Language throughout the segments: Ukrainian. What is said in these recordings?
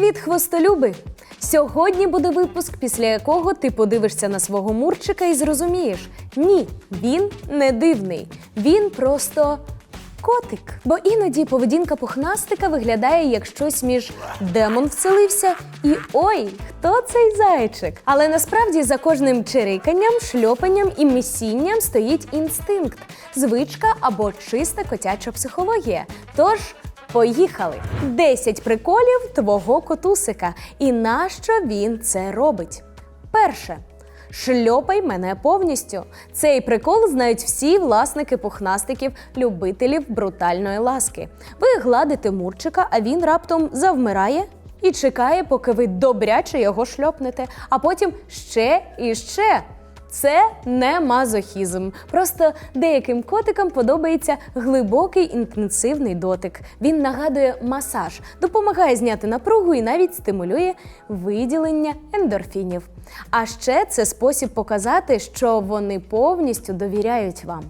Привіт, хвостолюби! Сьогодні буде випуск, після якого ти подивишся на свого мурчика і зрозумієш: ні, він не дивний, він просто котик. Бо іноді поведінка пухнастика виглядає як щось між демон вселився і ой, хто цей зайчик? Але насправді за кожним чириканням, шльопанням і місінням стоїть інстинкт, звичка або чиста котяча психологія. Тож. Поїхали! 10 приколів твого котусика. І нащо він це робить? Перше. Шльопай мене повністю. Цей прикол знають всі власники пухнастиків, любителів брутальної ласки. Ви гладите мурчика, а він раптом завмирає і чекає, поки ви добряче його шльопнете, а потім ще і ще. Це не мазохізм. Просто деяким котикам подобається глибокий інтенсивний дотик. Він нагадує масаж, допомагає зняти напругу і навіть стимулює виділення ендорфінів. А ще це спосіб показати, що вони повністю довіряють вам.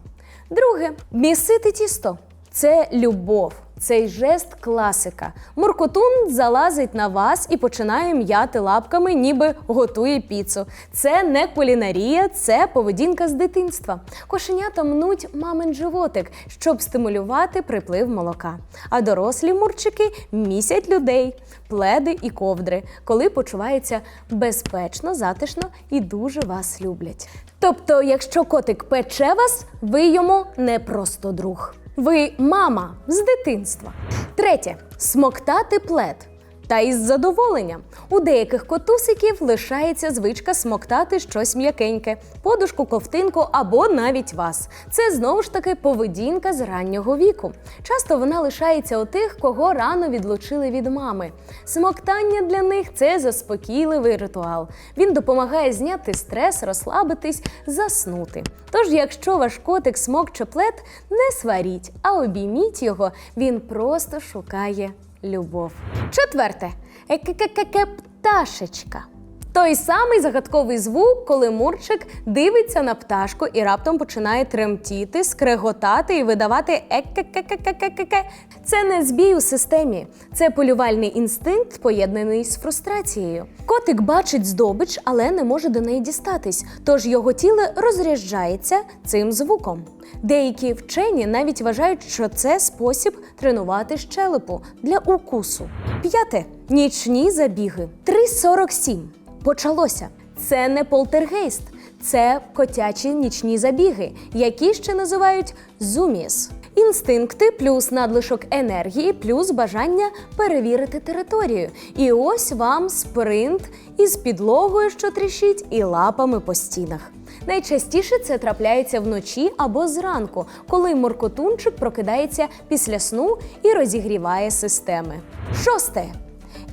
Друге, місити тісто це любов. Цей жест класика. Муркотун залазить на вас і починає м'яти лапками, ніби готує піцу. Це не кулінарія, це поведінка з дитинства. Кошенята мнуть мамин животик, щоб стимулювати приплив молока. А дорослі мурчики місять людей, пледи і ковдри, коли почуваються безпечно, затишно і дуже вас люблять. Тобто, якщо котик пече вас, ви йому не просто друг. Ви мама з дитинства. Третє смоктати плед. Та із задоволенням. У деяких котусиків лишається звичка смоктати щось м'якеньке, подушку, ковтинку або навіть вас. Це знову ж таки поведінка з раннього віку. Часто вона лишається у тих, кого рано відлучили від мами. Смоктання для них це заспокійливий ритуал. Він допомагає зняти стрес, розслабитись, заснути. Тож, якщо ваш котик смокче плед, не сваріть, а обійміть його. Він просто шукає любов. Четверте екекекеке пташечка. Той самий загадковий звук, коли мурчик дивиться на пташку і раптом починає тремтіти, скреготати і видавати екекекекекеке. Це не збій у системі, це полювальний інстинкт, поєднаний з фрустрацією. Котик бачить здобич, але не може до неї дістатись, тож його тіло розряджається цим звуком. Деякі вчені навіть вважають, що це спосіб тренувати щелепу для укусу. П'яте нічні забіги. 3.47. Почалося. Це не полтергейст, це котячі нічні забіги, які ще називають зуміс. Інстинкти плюс надлишок енергії, плюс бажання перевірити територію. І ось вам спринт із підлогою, що тріщить, і лапами по стінах. Найчастіше це трапляється вночі або зранку, коли моркотунчик прокидається після сну і розігріває системи. Шосте.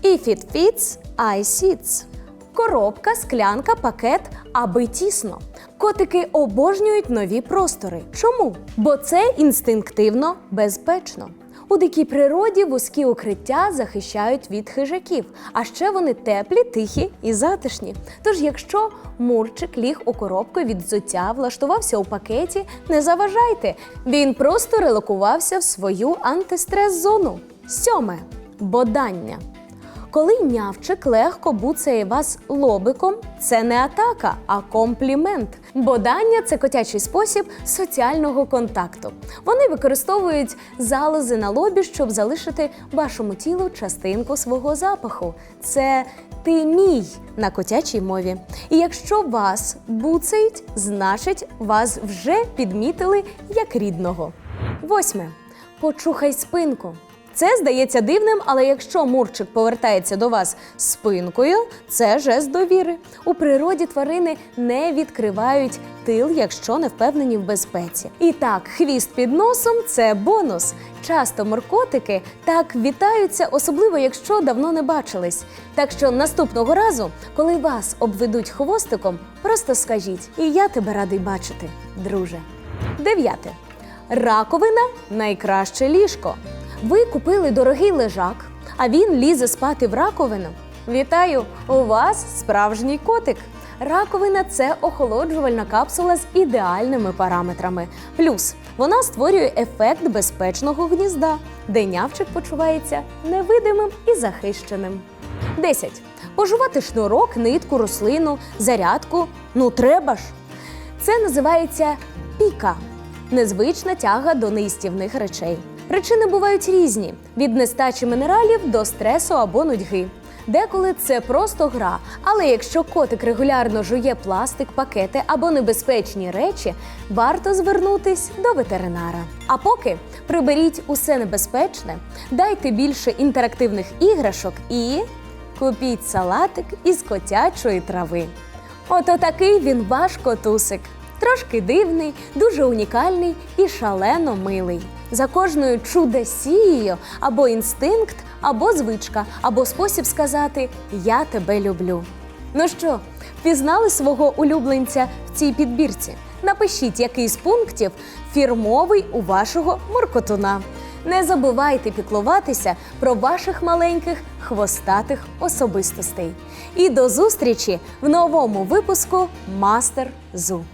If it fits, I sits. Коробка, склянка, пакет, аби тісно. Котики обожнюють нові простори. Чому? Бо це інстинктивно безпечно. У дикій природі вузькі укриття захищають від хижаків, а ще вони теплі, тихі і затишні. Тож, якщо мурчик ліг у коробку від взуття, влаштувався у пакеті, не заважайте. Він просто релокувався в свою антистрес-зону. Сьоме бодання. Коли нявчик легко буцає вас лобиком, це не атака, а комплімент. Бодання це котячий спосіб соціального контакту. Вони використовують залози на лобі, щоб залишити вашому тілу частинку свого запаху. Це ти мій на котячій мові. І якщо вас буцають, значить вас вже підмітили як рідного. Восьме. Почухай спинку. Це здається дивним, але якщо мурчик повертається до вас спинкою, це жест довіри. У природі тварини не відкривають тил, якщо не впевнені в безпеці. І так, хвіст під носом це бонус. Часто моркотики так вітаються, особливо якщо давно не бачились. Так що наступного разу, коли вас обведуть хвостиком, просто скажіть: і я тебе радий бачити, друже. Дев'яте. Раковина найкраще ліжко. Ви купили дорогий лежак, а він лізе спати в раковину. Вітаю! У вас справжній котик. Раковина це охолоджувальна капсула з ідеальними параметрами. Плюс вона створює ефект безпечного гнізда, де нявчик почувається невидимим і захищеним. 10. Пожувати шнурок, нитку, рослину, зарядку. Ну треба ж. Це називається піка незвична тяга до неїстівних речей. Причини бувають різні: від нестачі мінералів до стресу або нудьги. Деколи це просто гра, але якщо котик регулярно жує пластик, пакети або небезпечні речі, варто звернутись до ветеринара. А поки приберіть усе небезпечне, дайте більше інтерактивних іграшок і купіть салатик із котячої трави. Ото такий він ваш котусик. Трошки дивний, дуже унікальний і шалено милий. За кожною чудесією або інстинкт, або звичка, або спосіб сказати Я тебе люблю. Ну що, впізнали свого улюбленця в цій підбірці? Напишіть, який з пунктів фірмовий у вашого муркотуна. Не забувайте піклуватися про ваших маленьких хвостатих особистостей. І до зустрічі в новому випуску Мастер Зу.